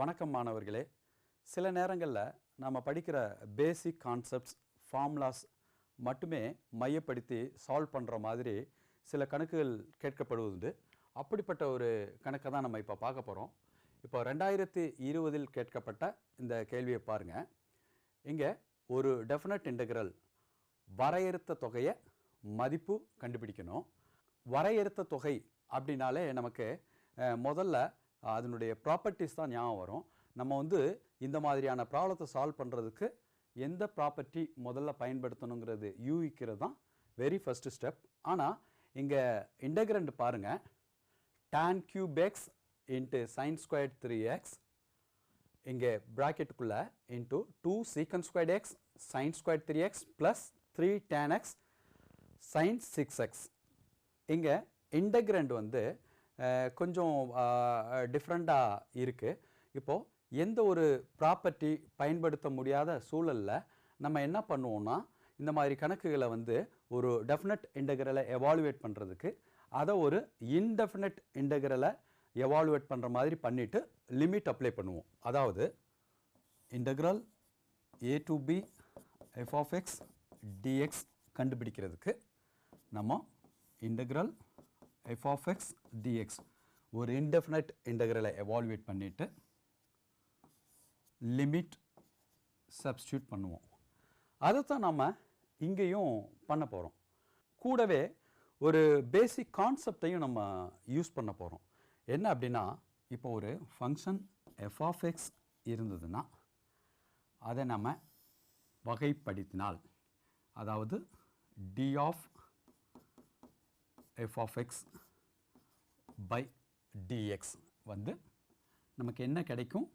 வணக்கம் மாணவர்களே. சில நேரங்களில் நம்ம படிக்கிற பேசிக் கான்செப்ட்ஸ் ஃபார்முலாஸ் மட்டுமே மையப்படுத்தி சால்வ் பண்ணுற மாதிரி சில கணக்குகள் கேட்கப்படுவதுண்டு. அப்படிப்பட்ட ஒரு கணக்கை தான் நம்ம இப்போ பார்க்க போகிறோம் இப்போ ரெண்டாயிரத்தி இருபதில் கேட்கப்பட்ட இந்த கேள்வியை பாருங்கள் இங்கே ஒரு டெஃபினட் இன்டெக்ரல் வரையறுத்த தொகையை மதிப்பு கண்டுபிடிக்கணும். வரையறுத்த தொகை அப்படின்னாலே நமக்கு முதல்ல அதனுடைய ப்ராப்பர்ட்டிஸ் தான் ஞாபகம் வரும். நம்ம வந்து இந்த மாதிரியான ப்ராப்ளத்தை சால்வ் பண்ணுறதுக்கு எந்த ப்ராப்பர்ட்டி முதல்ல பயன்படுத்தணுங்கிறது யூகிக்கிறது தான் வெரி ஃபஸ்ட்டு ஸ்டெப் ஆனால் இங்கே இன்டகிரண்ட் பாருங்கள் tan cube X into sine square three X இங்கே ப்ராக்கெட்டுக்குள்ளே into two secant squared X sine square three X plus three tan X sine six X இங்கே இன்டகிரண்ட் வந்து கொஞ்சம் டிஃப்ரெண்ட்டாக இருக்குது இப்போது எந்த ஒரு ப்ராப்பர்ட்டி பயன்படுத்த முடியாத சூழலில் நம்ம என்ன பண்ணுவோம்னா இந்த மாதிரி கணக்குகளை வந்து ஒரு டெஃபினட் இன்டகிரலை எவாலுவேட் பண்ணுறதுக்கு அதை ஒரு இன்டெஃபினட் இன்டெக்ரலை எவாலுவேட் பண்ணுற மாதிரி பண்ணிவிட்டு லிமிட் அப்ளை பண்ணுவோம். அதாவது integral A to B F of X DX கண்டுபிடிக்கிறதுக்கு நம்ம integral F of X DX ஒரு இன்டெஃபினட் இன்டெக்ரலை எவால்வேட் பண்ணிவிட்டு லிமிட் சப்ஸ்டியூட் பண்ணுவோம். அதைத்தான் நம்ம இங்கேயும் பண்ண போகிறோம் கூடவே ஒரு பேசிக் கான்செப்டையும் நம்ம யூஸ் பண்ண போகிறோம் என்ன அப்படின்னா இப்போ ஒரு ஃபங்க்ஷன் எஃப் ஆஃப் எக்ஸ் இருந்ததுன்னா அதை நம்ம வகைப்படுத்தினால் அதாவது D of F of x by DX வந்து நமக்கு என்ன கிடைக்கும்?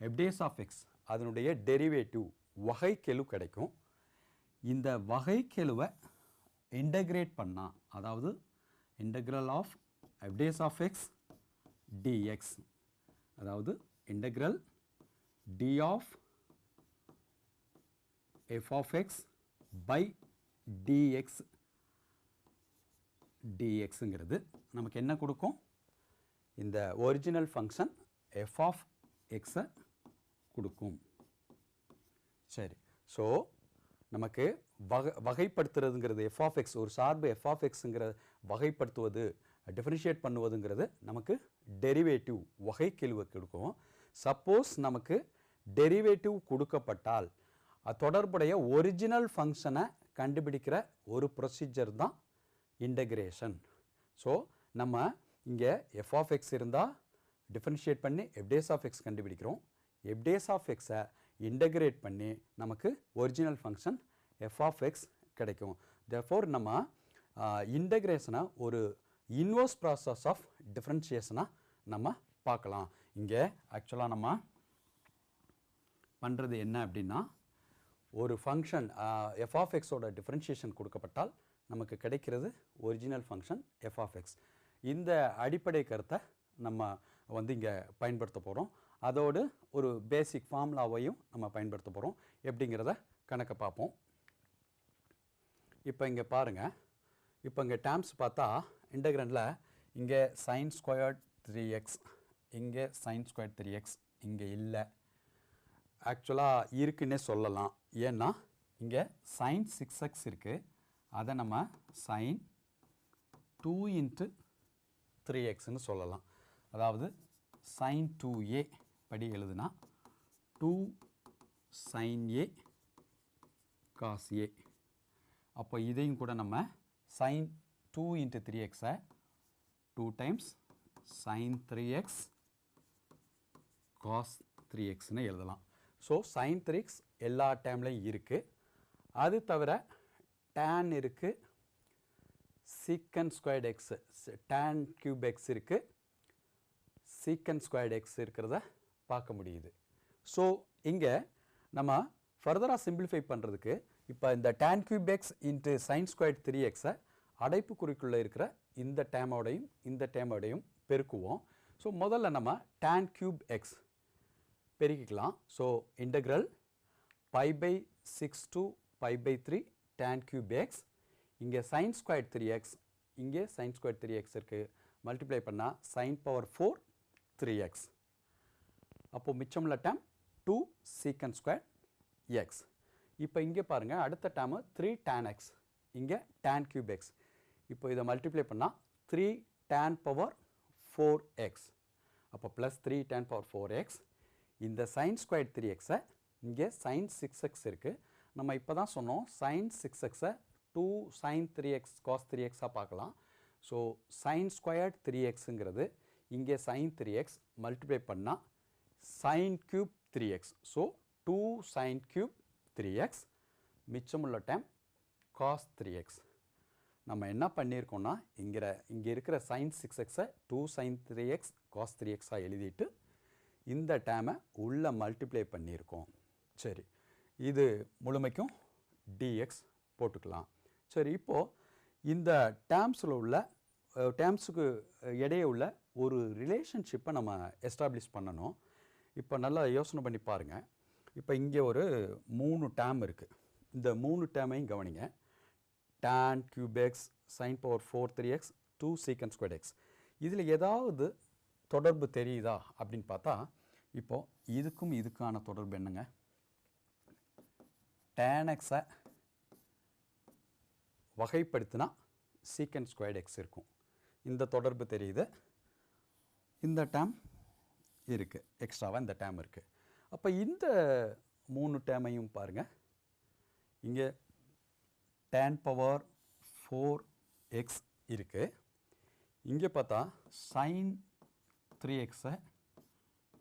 எப்டேஸ் ஆஃப் எக்ஸ் அதனுடைய டெரிவேட்டிவ் வகைக்கெழு கிடைக்கும். இந்த வகைக்கெழுவை இன்டகிரேட் பண்ணால் அதாவது integral of F dash of X DX அதாவது integral D of F of x by dx டிஎக்ஸுங்கிறது நமக்கு என்ன கொடுக்கும்? இந்த ஒரிஜினல் ஃபங்க்ஷன் எஃப் ஆஃப் எக்ஸை கொடுக்கும். சரி. ஸோ நமக்கு வகை வகைப்படுத்துறதுங்கிறது எஃப் ஆஃப் எக்ஸ் ஒரு சார்பு எஃப் ஆஃப் எக்ஸுங்கிற வகைப்படுத்துவது டிஃபரன்ஷியேட் பண்ணுவதுங்கிறது நமக்கு டெரிவேட்டிவ் வகைக்கெழுவை கொடுக்கும். சப்போஸ் நமக்கு டெரிவேட்டிவ் கொடுக்கப்பட்டால் தொடர்புடைய ஒரிஜினல் ஃபங்க்ஷனை கண்டுபிடிக்கிற ஒரு ப்ரொசீஜர் தான் இன்டகிரேஷன் ஸோ நம்ம இங்கே எஃப் ஆஃப் எக்ஸ் இருந்தால் டிஃப்ரென்ஷியேட் பண்ணி எப்டேஸ் ஆஃப் எக்ஸ் கண்டுபிடிக்கிறோம். எப்டேஸ் ஆஃப் எக்ஸை இன்டகிரேட் பண்ணி நமக்கு original function F of X கிடைக்கும். Therefore நம்ம இன்டகிரேஷனை ஒரு இன்வர்ஸ் ப்ராசஸ் ஆஃப் டிஃப்ரென்ஷியேஷனாக நம்ம பார்க்கலாம். இங்கே ஆக்சுவலாக நம்ம பண்ணுறது என்ன அப்படின்னா ஒரு ஃபங்க்ஷன் எஃப் ஆஃப் எக்ஸோட டிஃப்ரென்ஷியேஷன் கொடுக்கப்பட்டால் நமக்கு கிடைக்கிறது original function F of X இந்த அடிப்படை கருத்தை நம்ம வந்து இங்கே பயன்படுத்த போகிறோம் அதோடு ஒரு பேசிக் ஃபார்முலாவையும் நம்ம பயன்படுத்த போகிறோம் எப்படிங்கிறத கணக்கை பார்ப்போம். இப்போ இங்கே பாருங்கள் இப்போ இங்கே டேம்ஸ் பார்த்தா இன்டகிரண்டில் இங்கே சைன் ஸ்கொயர்ட் த்ரீ எக்ஸ் இங்கே சைன் ஸ்கொயர் த்ரீ எக்ஸ் இங்கே இல்லை. ஆக்சுவலாக இருக்குன்னே சொல்லலாம். ஏன்னா இங்கே சைன் சிக்ஸ் எக்ஸ் இருக்குது அதை நம்ம சைன் டூ இன்ட்டு த்ரீ எக்ஸ்னு சொல்லலாம். அதாவது சைன் டூ ஏ படி எழுதுனா two sine A cos A அப்போ இதையும் கூட நம்ம சைன் டூ இன்ட்டு த்ரீ எக்ஸை two times sine three X cos three எக்ஸ்னு எழுதலாம். ஸோ சைன் த்ரீ எக்ஸ் எல்லா டைம்லையும் இருக்குது அது தவிர டேன் இருக்குது secant squared X tan cube X இருக்குது சீக்கன் ஸ்கொயர்ட் எக்ஸ் இருக்கிறத பார்க்க முடியுது. ஸோ இங்கே நம்ம ஃபர்தராக சிம்பிளிஃபை பண்ணுறதுக்கு இப்போ இந்த tan cube X into sine squared three எக்ஸை அடைப்பு குறிக்குள்ளே இருக்கிற இந்த டேமோடையும் இந்த டேமோடையும் பெருக்குவோம். ஸோ முதல்ல நம்ம tan cube X பெருக்கிக்கலாம். So integral pi by six to pi by three tan cube x இங்கே sin ஸ்கொயர் த்ரீ எக்ஸ் இங்கே சைன் ஸ்கொயர் த்ரீ எக்ஸ் இருக்குது மல்டிப்ளை பண்ணால் sine power four three X அப்போது மிச்சமுள்ள term two secant square X இப்போ இங்கே பாருங்கள் அடுத்த term three tan X இங்கே டேன் cube x. இப்போ இதை மல்டிப்ளை பண்ணால் three tan power four X அப்போ plus three tan power four X இந்த sin ஸ்கொயர் த்ரீ எக்ஸை இங்கே சைன் சிக்ஸ் எக்ஸ் இருக்குது நம்ம இப்போ தான் சொன்னோம் சைன் சிக்ஸ் எக்ஸை two sine three X cos three எக்ஸாக பார்க்கலாம். ஸோ சைன் ஸ்கொயர்ட் த்ரீ எக்ஸுங்கிறது இங்கே சைன் த்ரீ எக்ஸ் மல்டிப்ளை பண்ணால் sine cube three X so two sine cube three X மிச்சமுள்ள time cos three X நம்ம என்ன பண்ணியிருக்கோம்னா இங்கிற இங்கே இருக்கிற சைன் சிக்ஸ் எக்ஸை two sine three X cos three எக்ஸாக எழுதிட்டு இந்த டேமை உள்ளே மல்டிப்ளை பண்ணியிருக்கோம் சரி. இது முழுமைக்கும் டிஎக்ஸ் போட்டுக்கலாம். சரி இப்போது இந்த டேம்ஸில் உள்ள டேம்ஸுக்கு இடையே உள்ள ஒரு ரிலேஷன்ஷிப்பை நம்ம எஸ்டாப்ளிஷ் பண்ணணும். இப்போ நல்லா யோசனை பண்ணி பாருங்கள் இப்போ இங்கே ஒரு மூணு டேம் இருக்குது இந்த மூணு டேமையும் கவனிங்க. Tan cube x sin power 4 3x 2 secant squared x. இதில் ஏதாவது தொடர்பு தெரியுதா அப்படின்னு பார்த்தா இப்போது இதுக்கும் இதுக்கான தொடர்பு என்னங்க? டேன் எக்ஸை வகைப்படுத்தினா சீக்கன் ஸ்கொயர்ட் எக்ஸ் இருக்கும். இந்த தொடர்பு தெரியுது. இந்த டேம் இருக்குது எக்ஸ்ட்ராவாக இந்த டேம் இருக்குது அப்போ இந்த மூணு டேமையும் பாருங்கள் இங்கே டேன் பவர் ஃபோர் எக்ஸ் இருக்குது இங்கே பார்த்தா சைன் த்ரீ எக்ஸை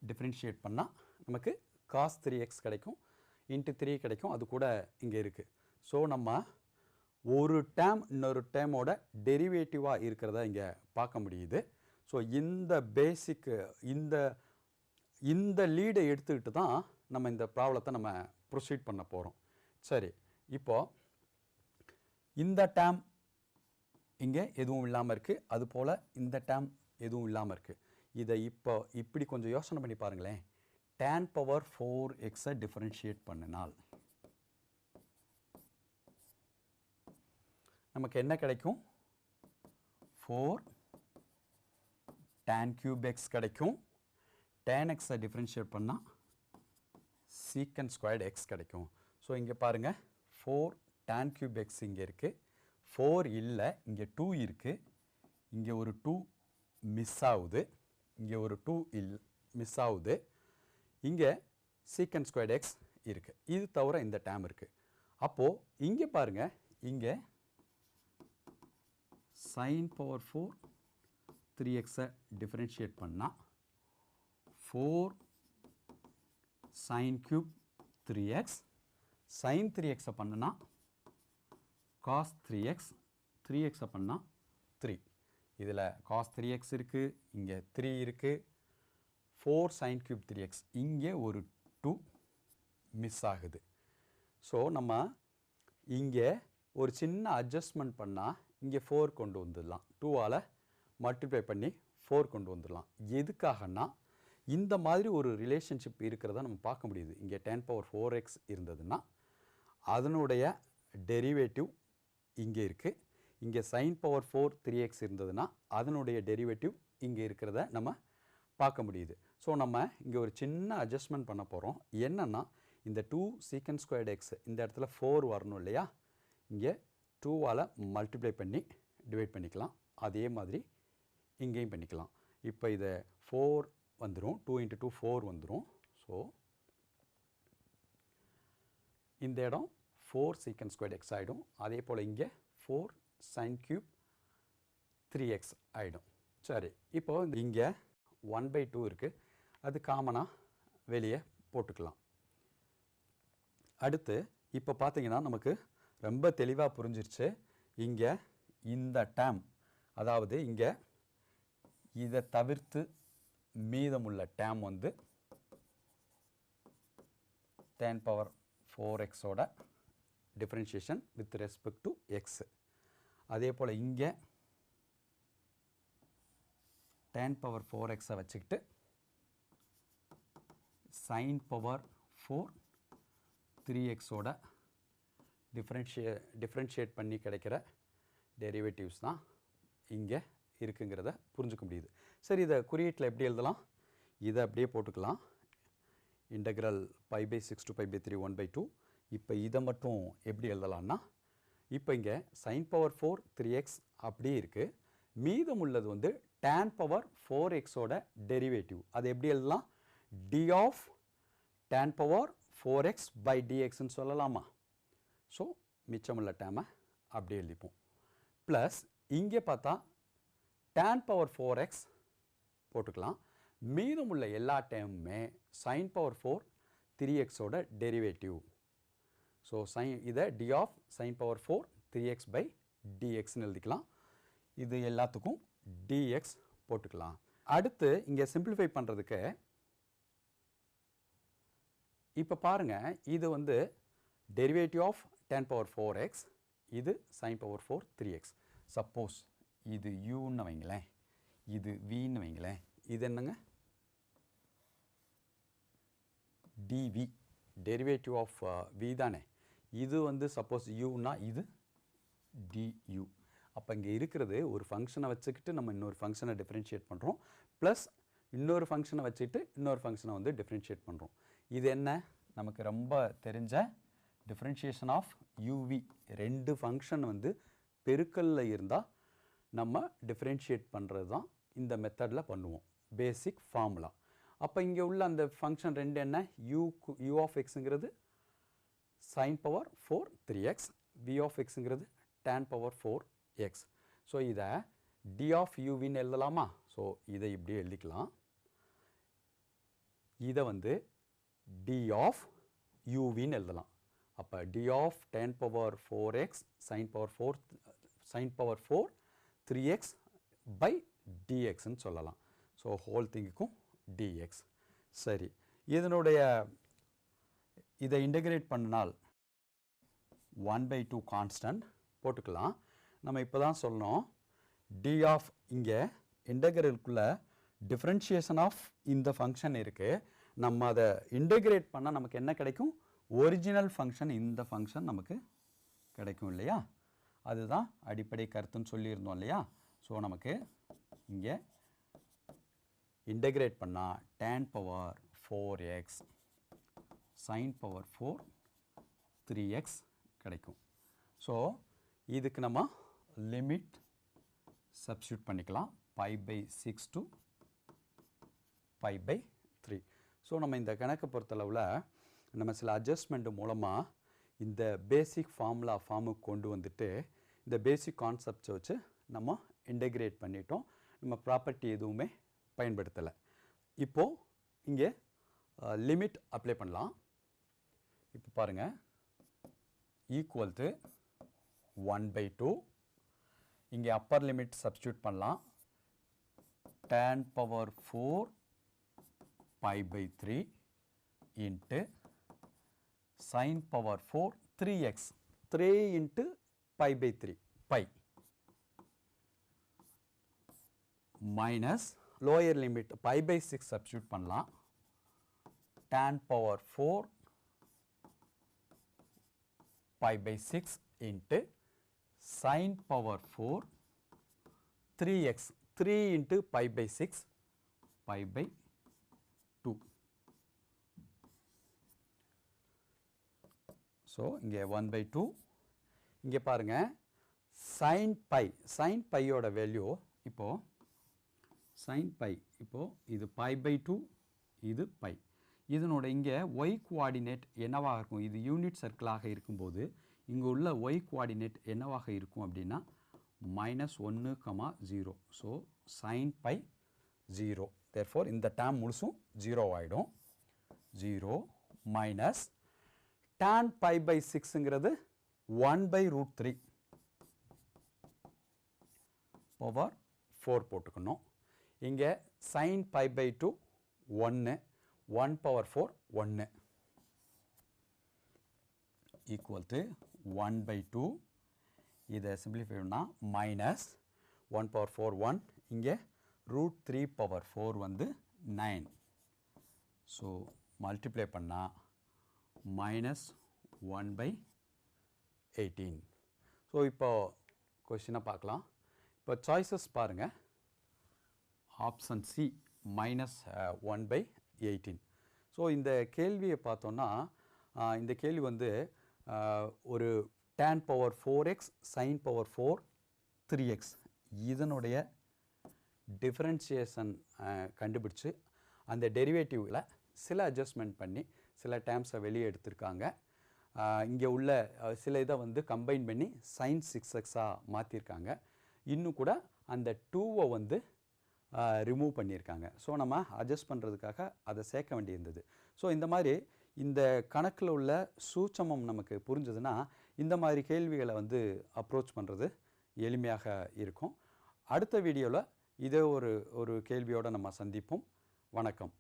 டிஃப்ரென்ஷியேட் பண்ணால் நமக்கு காஸ் த்ரீ எக்ஸ் கிடைக்கும். இன்ட்டு த்ரீ கிடைக்கும். அது கூட இங்கே இருக்குது ஸோ நம்ம ஒரு டேம் இன்னொரு டேமோட டெரிவேட்டிவாக இருக்கிறத இங்கே பார்க்க முடியுது. ஸோ இந்த பேசிக்கு இந்த இந்த லீடை எடுத்துக்கிட்டு தான் நம்ம இந்த ப்ராப்ளத்தை நம்ம ப்ரொசீட் பண்ண போகிறோம் சரி இப்போது இந்த டேம் இங்கே எதுவும் இல்லாமல் இருக்குது அதுபோல் இந்த டேம் எதுவும் இல்லாமல் இருக்குது இதை இப்போ இப்படி கொஞ்சம் யோசனை பண்ணி பாருங்களேன். டேன் பவர் ஃபோர் எக்ஸை டிஃபரன்ஷியேட் பண்ணினால் நமக்கு என்ன கிடைக்கும்? ஃபோர் டேன் கியூப் எக்ஸ் கிடைக்கும். டேன் எக்ஸை டிஃபரன்ஷியேட் பண்ணால் சீக்கன் ஸ்கொயர்டு எக்ஸ் கிடைக்கும். ஸோ இங்கே பாருங்கள் ஃபோர் டேன் கியூப் எக்ஸ் இங்கே இருக்குது ஃபோர் இல்லை இங்கே டூ இருக்குது இங்கே ஒரு டூ மிஸ் ஆகுது. இங்கே ஒரு டூ இல் மிஸ் ஆகுது. இங்கே சீக்கன் ஸ்கொயர்டு எக்ஸ் இருக்குது இது தவிர இந்த டேம் இருக்குது அப்போது இங்கே பாருங்கள் இங்கே சைன் பவர் ஃபோர் த்ரீ எக்ஸை டிஃப்ரென்ஷியேட் பண்ணால் four sine cube three X sine three எக்ஸை பண்ணுனா காஸ் த்ரீ எக்ஸ் த்ரீ எக்ஸை பண்ணால் த்ரீ இதில் காஸ் த்ரீ எக்ஸ் இருக்குது இங்கே த்ரீ இருக்குது four sine cube three X இங்கே ஒரு டூ மிஸ் ஆகுது. ஸோ நம்ம இங்கே ஒரு சின்ன அட்ஜஸ்ட்மெண்ட் பண்ணால் இங்கே ஃபோர் கொண்டு வந்துடலாம். டூவால் மல்டிப்ளை பண்ணி ஃபோர் கொண்டு வந்துடலாம். எதுக்காகன்னா இந்த மாதிரி ஒரு ரிலேஷன்ஷிப் இருக்கிறத நம்ம பார்க்க முடியுது. இங்கே டென் பவர் ஃபோர் எக்ஸ் இருந்ததுன்னா அதனுடைய டெரிவேட்டிவ் இங்கே இருக்குது இங்கே sine power four three X இருந்ததுன்னா அதனுடைய டெரிவேட்டிவ் இங்கே இருக்கிறத நம்ம பார்க்க முடியுது. ஸோ நம்ம இங்கே ஒரு சின்ன அட்ஜஸ்ட்மெண்ட் பண்ண போகிறோம் என்னென்னா இந்த டூ சீக்கன் ஸ்கொயர்டு எக்ஸ் இந்த இடத்துல ஃபோர் வரணும் இல்லையா? இங்கே டூவால் மல்டிப்ளை பண்ணி டிவைட் பண்ணிக்கலாம். அதே மாதிரி இங்கேயும் பண்ணிக்கலாம். இப்போ இதை ஃபோர் வந்துடும் டூ இன்ட்டு டூ ஃபோர் வந்துடும் ஸோ இந்த இடம் ஃபோர் சீக்கன் ஸ்கொயர்ட் எக்ஸ் ஆகிடும் அதே போல் இங்கே four sine cube three X ஆகிடும் சரி இப்போ இங்கே ஒன் பை டூ இருக்குது அது காமனாக வெளியே போட்டுக்கலாம். அடுத்து இப்போ பார்த்தீங்கன்னா நமக்கு ரொம்ப தெளிவாக புரிஞ்சிருச்சு. இங்கே இந்த டேம் அதாவது இங்கே இதை தவிர்த்து மீதமுள்ள டேம் வந்து டென் பவர் ஃபோர் எக்ஸோட differentiation with respect to X அதே போல் இங்கே டென் பவர் ஃபோர் எக்ஸை வச்சுக்கிட்டு சைன் பவர் ஃபோர் த்ரீ எக்ஸோட டிஃப்ரென்ஷியே டிஃப்ரென்ஷியேட் பண்ணி கிடைக்கிற டெரிவேட்டிவ்ஸ் தான் இங்கே இருக்குங்கிறத புரிஞ்சுக்க முடியுது. சரி இதை குறியீட்டில் எப்படி எழுதலாம்? இதை அப்படியே போட்டுக்கலாம். Integral pi by six to pi by three one by two இப்போ இதை மட்டும் எப்படி எழுதலான்னா இப்போ இங்கே sine power four three X அப்படியே இருக்குது மீதம் உள்ளது வந்து டேன் பவர் ஃபோர் எக்ஸோட டெரிவேட்டிவ் அது எப்படி எழுதலாம்? D of tan power four X by டிஎக்ஸ்ன்னு சொல்லலாமா? ஸோ மிச்சமுள்ள டேமை அப்படியே எழுதிப்போம். ப்ளஸ் இங்கே பார்த்தா tan பவர் ஃபோர் எக்ஸ் போட்டுக்கலாம். மீதமுள்ள எல்லா டேமுமே சைன் பவர் ஃபோர் த்ரீ எக்ஸோட டெரிவேட்டிவ் ஸோ சைன் இதை D of sine power four three X by டிஎக்ஸ்னு எழுதிக்கலாம். இது எல்லாத்துக்கும் டிஎக்ஸ் போட்டுக்கலாம். அடுத்து இங்கே சிம்பிளிஃபை பண்ணுறதுக்கு இப்போ பாருங்கள் இது வந்து derivative of tan power four X இது sine power four three X suppose இது யூன்னு வைங்களேன் இது வின்னு வைங்களேன் இது என்னங்க? டிவி டெரிவேட்டிவ் ஆஃப் வி தானே. இது வந்து சப்போஸ் யூனா இது டியூ அப்போ இங்கே இருக்கிறது ஒரு ஃபங்க்ஷனை வச்சுக்கிட்டு நம்ம இன்னொரு ஃபங்க்ஷனை டிஃப்ரென்ஷியேட் பண்ணுறோம் ப்ளஸ் இன்னொரு ஃபங்க்ஷனை வச்சுக்கிட்டு இன்னொரு ஃபங்க்ஷனை வந்து டிஃப்ரென்ஷியேட் பண்ணுறோம் இது என்ன? நமக்கு ரொம்ப தெரிஞ்ச டிஃப்ரென்ஷியேஷன் ஆஃப் யூவி ரெண்டு ஃபங்க்ஷன் வந்து பெருக்கல்ல இருந்தால் நம்ம டிஃப்ரென்ஷியேட் பண்ணுறது தான் இந்த மெத்தடில் பண்ணுவோம். பேசிக் ஃபார்முலா அப்போ இங்கே உள்ள அந்த ஃபங்க்ஷன் ரெண்டு என்ன? You you of எக்ஸுங்கிறது sine power four three X V of எக்ஸுங்கிறது tan power four X so இதை டி ஆஃப் யூவின்னு எழுதலாமா? ஸோ இதை இப்படி எழுதிக்கலாம். இதை வந்து டி ஆஃப் யூவின்னு எழுதலாம். அப்போ D of tan power four X sine power four sine power four three X by டிஎக்ஸ்ன்னு சொல்லலாம். ஸோ ஹோல் திங்குக்கும் டிஎக்ஸ் சரி. இதனுடைய இதை இன்டகிரேட் பண்ணினால் ஒன் பை டூ கான்ஸ்டன்ட் போட்டுக்கலாம். நம்ம இப்போ தான் சொல்லணும். டி ஆஃப் இங்கே இன்டகிரலுக்குள்ள டிஃப்ரென்ஷியேஷன் ஆஃப் இந்த ஃபங்க்ஷன் இருக்குது நம்ம அதை இன்டகிரேட் பண்ணால் நமக்கு என்ன கிடைக்கும்? ஒரிஜினல் ஃபங்க்ஷன் இந்த ஃபங்க்ஷன் நமக்கு கிடைக்கும் இல்லையா? அதுதான் அடிப்படை கருத்துன்னு சொல்லியிருந்தோம் இல்லையா? ஸோ நமக்கு இங்கே இன்டகிரேட் பண்ணால் tan power four x sine power four three x கிடைக்கும். ஸோ இதுக்கு நம்ம லிமிட் சப்ஸ்டியூட் பண்ணிக்கலாம். Pi by six to pi by three so நம்ம இந்த கணக்கை பொறுத்தளவில் நம்ம சில அட்ஜஸ்ட்மெண்ட் மூலமாக இந்த பேசிக் ஃபார்முலா ஃபார்முக்கு கொண்டு வந்துட்டு இந்த பேசிக் கான்செப்ட்ஸை வச்சு நம்ம இன்டெகிரேட் பண்ணிட்டோம். நம்ம ப்ராப்பர்ட்டி எதுவுமே பயன்படுத்தலை. இப்போது இங்கே லிமிட் அப்ளை பண்ணலாம். இப்போ பாருங்கள் equal to one by two இங்கே அப்பர் லிமிட் சப்ஸ்டியூட் பண்ணலாம். Tan power four pi by three into sine power four three x three into pi by three by minus lower limit pi by six substitute பண்ணலாம். tan power four pi by 6 into sin power 4 3x 3 into pi by 6 pi by 2 so இங்கே one by two இங்கே பாருங்கள் sine pi sine பையோட value இப்போது sine pi இப்போது இது pi by two இது pi இதனோட இங்கே ஒய் கோஆர்டினேட் என்னவாக இருக்கும்? இது யூனிட் சர்க்கிளாக இருக்கும்போது இங்கே உள்ள ஒய் கோஆர்டினேட் என்னவாக இருக்கும் அப்படின்னா மைனஸ் ஒன்று comma zero so sine pi zero therefore இந்த டேம் முழுசும் ஜீரோ ஆகிடும் zero minus tan pi by 6ங்கிறது 1 by root 3 over 4 போட்டுக்கணும் இங்கே sin pi by 2 1 1 power 4 1 equal to 1 by 2 இதை simplify பண்ணா minus 1 power 4 1 இங்கே root 3 power 4 வந்து 9 so multiply பண்ணா 1 minus 1 by 18. ஸோ இப்போ கொஷினை பார்க்கலாம். இப்போ சாய்ஸஸ் பாருங்கள் option C minus one by eighteen so இந்த கேள்வியை பார்த்தோன்னா இந்த கேள்வி வந்து ஒரு tan power four x sine power four three x இதனுடைய டிஃப்ரென்ஷியேஷன் கண்டுபிடிச்சு அந்த டெரிவேட்டிவில் சில அட்ஜஸ்ட்மெண்ட் பண்ணி சில டேம்ஸை வெளியே எடுத்திருக்காங்க. இங்கே உள்ள சில இதை வந்து கம்பைன் பண்ணி சைன் சிக்ஸ் எக்ஸாக மாற்றிருக்காங்க இன்னும் கூட அந்த டூவை வந்து ரிமூவ் பண்ணியிருக்காங்க ஸோ நம்ம அட்ஜஸ்ட் பண்ணுறதுக்காக அதை சேர்க்க வேண்டியிருந்தது. ஸோ இந்த மாதிரி இந்த கணக்கில் உள்ள சூட்சமம் நமக்கு புரிஞ்சதுன்னா இந்த மாதிரி கேள்விகளை வந்து அப்ரோச் பண்ணுறது எளிமையாக இருக்கும். அடுத்த வீடியோவில் இதே ஒரு ஒரு கேள்வியோடு நம்ம சந்திப்போம். வணக்கம்.